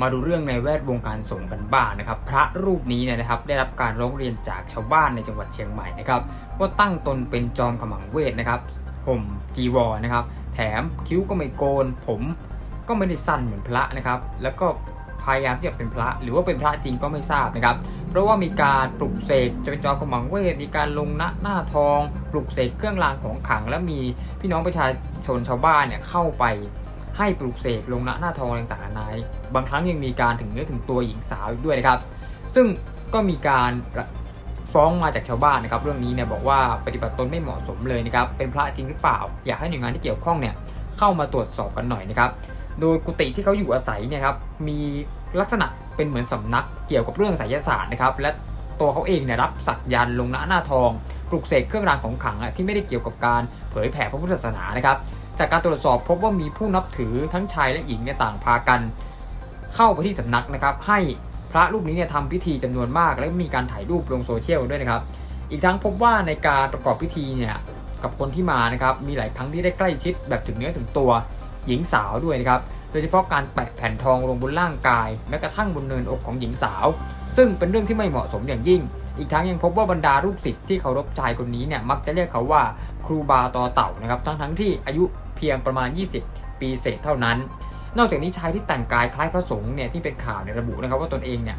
มาดูเรื่องในแวดวงการสงฆ์กันบ้างนะครับ พระรูปนี้เนี่ยนะครับได้รับการร้องเรียนจากชาวบ้านในจังหวัดเชียงใหม่นะครับว่าตั้งตนเป็นจอมขมังเวทนะครับห่มจีวรนะครับ แถมคิ้วก็ไม่โกน ผมก็ไม่ได้สั้นเหมือนพระนะครับ แล้วก็พยายามที่จะเป็นพระ หรือว่าเป็นพระจริงก็ไม่ทราบนะครับ เพราะว่ามีการปลุกเสกจะเป็นจอมขมังเวท มีการลงหน้าหน้าทอง ปลุกเสกเครื่องรางของขลัง และมีพี่น้องประชาชนชาวบ้านเนี่ยเข้าไป ให้ปลุกเสกลงหน้าหน้าทองต่างๆนานาบางครั้งยังมีการถึงเนื้อถึงตัวหญิงสาวอีกด้วยนะครับ ซึ่งก็มีการฟ้องมาจากชาวบ้านนะครับ เรื่องนี้เนี่ยบอกว่าปฏิบัติตนไม่เหมาะสมเลยนะครับ เป็นพระจริงหรือเปล่า อยากให้หน่วยงานที่เกี่ยวข้องเนี่ยเข้ามาตรวจสอบกันหน่อยนะครับ โดยกุฏิที่เขาอยู่อาศัยเนี่ยครับมีลักษณะเป็นเหมือนสำนักเกี่ยวกับเรื่องไสยศาสตร์นะครับ และตัวเขาเองเนี่ยรับสักยันลงหน้าหน้าทอง ปลุกเสกเครื่องรางของขลังอะที่ไม่ได้เกี่ยวกับการเผยแผ่พระพุทธศาสนานะครับ จากการตรวจสอบพบว่ามีผู้นับถือทั้งชายและหญิงเนี่ยต่างพากัน เข้าไปที่สำนักนะครับ ให้พระรูปนี้เนี่ยทำพิธีจำนวนมาก และมีการถ่ายรูปลงโซเชียลด้วยนะครับ อีกทั้งพบว่าในการประกอบพิธีเนี่ยกับคนที่มานะครับมีหลายครั้งที่ได้ใกล้ชิดแบบถึงเนื้อถึงตัวหญิงสาวด้วยนะครับโดยเฉพาะการแปะแผ่นทองลงบนร่างกายแม้กระทั่งบนเนินอกของหญิงสาว ซึ่งเป็นเรื่องที่ไม่เหมาะสมอย่างยิ่ง อีกทั้งยังพบว่าบรรดาลูกศิษย์ที่เคารพชายคนนี้เนี่ยมักจะเรียกเขาว่าครูบาตอเต่านะครับทั้งทั้งๆที่อายุ พียงประมาณ 20 ปีเศษเท่านั้น นอกจากนี้ชายที่แต่งกายคล้ายพระสงฆ์เนี่ยที่เป็นข่าวเนี่ยระบุนะครับว่าตนเองเนี่ย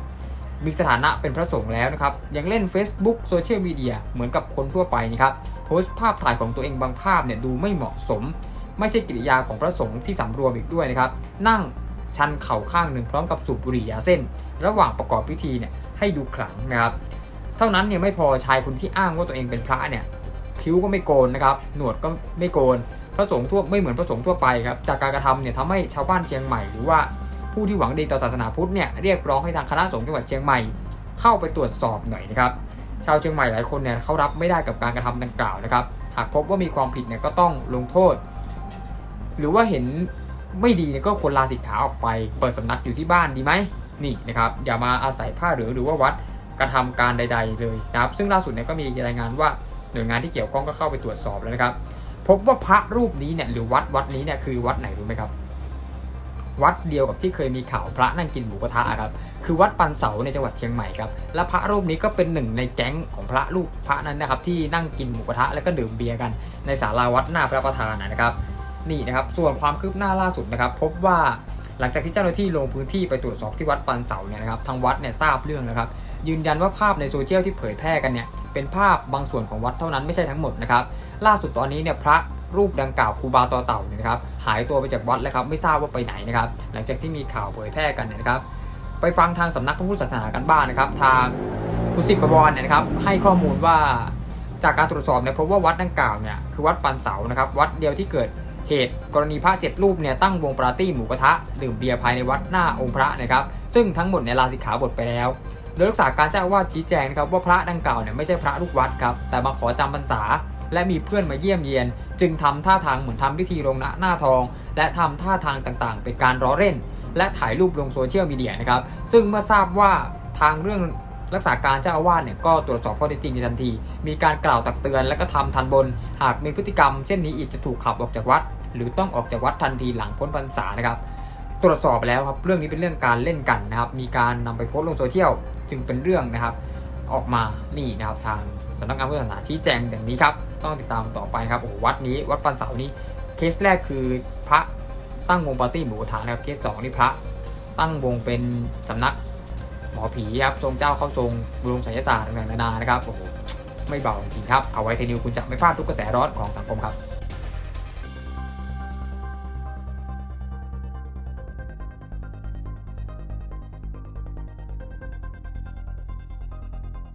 มีสถานะเป็นพระสงฆ์แล้วนะครับ ยังเล่น Facebook โซเชียลมีเดียเหมือนกับคนทั่วไปนะครับโพสต์ภาพถ่ายของตัวเองบางภาพเนี่ยดูไม่เหมาะสม ไม่ใช่กิริยาของพระสงฆ์ที่สำรวมอีกด้วยนะครับ นั่งชันเข่าข้างหนึ่งพร้อมกับสูบบุหรี่ยาเส้น ระหว่างประกอบพิธีเนี่ยให้ดูขลังนะครับเท่านั้นเนี่ยไม่พอชายคนที่อ้างว่าตัวเองเป็นพระเนี่ยคิ้วก็ไม่โกนนะครับหนวดก็ไม่โกน พระสงฆ์ทั่วไม่เหมือนพระสงฆ์ทั่วไปครับจากการกระทำเนี่ยทำให้ชาวบ้านเชียงใหม่หรือว่าผู้ที่หวังดีต่อศาสนาพุทธเนี่ยเรียกร้องให้ทางคณะสงฆ์จังหวัดเชียงใหม่ เข้าไปตรวจสอบหน่อยนะครับชาวเชียงใหม่หลายคนเนี่ยเขารับไม่ได้กับการกระทำดังกล่าวนะครับ หากพบว่ามีความผิดเนี่ยก็ต้องลงโทษ หรือว่าเห็นไม่ดีเนี่ยก็ควรลาสิกขาออกไป เปิดสำนักอยู่ที่บ้านดีไหมนี่นะครับอย่ามาอาศัยผ้าหลือหรือว่าวัดกระทำการใด ๆ เลยนะครับ ซึ่งล่าสุดเนี่ยก็มีรายงานว่าหน่วยงานที่เกี่ยวข้องก็เข้าไปตรวจสอบแล้วนะครับ พบว่าพระรูปนี้เนี่ยหรือวัดวัดนี้เนี่ยคือวัดไหนรู้ไหมครับ วัดเดียวกับที่เคยมีข่าวพระนั่งกินหมูกระทะครับ คือวัดปันเสาในจังหวัดเชียงใหม่ครับ และพระรูปนี้ก็เป็นหนึ่งในแก๊งของพระรูปพระนั้นนะครับ ที่นั่งกินหมูกระทะแล้วก็ดื่มเบียร์กันในศาลาวัดหน้าพระประธานนะครับ นี่นะครับ ส่วนความคืบหน้าล่าสุดนะครับ พบว่า หลังจากที่เจ้าหน้าที่ลงพื้นที่ไปตรวจสอบที่วัดปันเสาเนี่ยนะครับทางวัดเนี่ยทราบเรื่องนะครับ ยืนยันว่าภาพในโซเชียลที่เผยแพร่กันเนี่ยเป็นภาพบางส่วนของวัดเท่านั้นไม่ใช่ทั้งหมดนะครับ ล่าสุดตอนนี้เนี่ยพระรูปดังกล่าวครูบาตอเต่าเนี่ยนะครับหายตัวไปจากวัดแล้วครับไม่ทราบว่าไปไหนนะครับ หลังจากที่มีข่าวเผยแพร่กันเนี่ยนะครับ ไปฟังทางสำนักพระพุทธศาสนากันบ้างนะครับ ทางคุณสิบประวรเนี่ยนะครับ ให้ข้อมูลว่าจากการตรวจสอบเนี่ยพบว่าวัดดังกล่าวเนี่ยคือวัดปันเสานะครับวัดเดียวที่เกิด เหตุกรณีพระเจ็ดรูปเนี่ยตั้งวงปาร์ตี้หมูกระทะดื่มเบียร์ภายในวัดหน้าองค์พระนะครับซึ่งทั้งหมดเนี่ยลาสิกขาบทไปแล้ว โดยรักษาการเจ้าอาวาสชี้แจงนะครับว่าพระดังกล่าวเนี่ยไม่ใช่พระลูกวัดครับแต่มาขอจำพรรษา และมีเพื่อนมาเยี่ยมเยียน จึงทำท่าทางเหมือนทำพิธีลงหน้าหน้าทอง และทำท่าทางต่างๆ เป็นการล้อเล่น และถ่ายรูปลงโซเชียลมีเดียนะครับซึ่งเมื่อทราบว่าทางเรื่องรักษาการเจ้าอาวาสเนี่ยก็ตรวจสอบข้อเท็จจริงในทันที มีการกล่าวตักเตือนและก็ทำทันบน หากมีพฤติกรรมเช่นนี้อีกจะถูกขับออกจากวัด หรือต้องออกจากวัดทันทีหลังพ้นพรรษานะครับ ตรวจสอบไปแล้วครับเรื่องนี้เป็นเรื่องการเล่นกันนะครับ มีการนำไปโพสต์ลงโซเชียลจึงเป็นเรื่องนะครับ ออกมานี่นะครับทางสำนักงานพุทธศาสนาชี้แจงอย่างนี้ครับต้องติดตามต่อไปนะครับโอ้วัดนี้วัดปันเสานี้เคสแรกคือพระตั้งวงปาร์ตี้หมูกระทะนะครับเคสสองนี่พระ ตั้งวงเป็นสำนักหมอผีครับทรงเจ้าเข้าทรงบรมไสยศาสตร์ต่างๆนานานะครับโอ้โหไม่เบาจริงครับ เอาไว้เทนิวคุณจะไม่พลาดทุกกระแสร้อนของสังคมครับ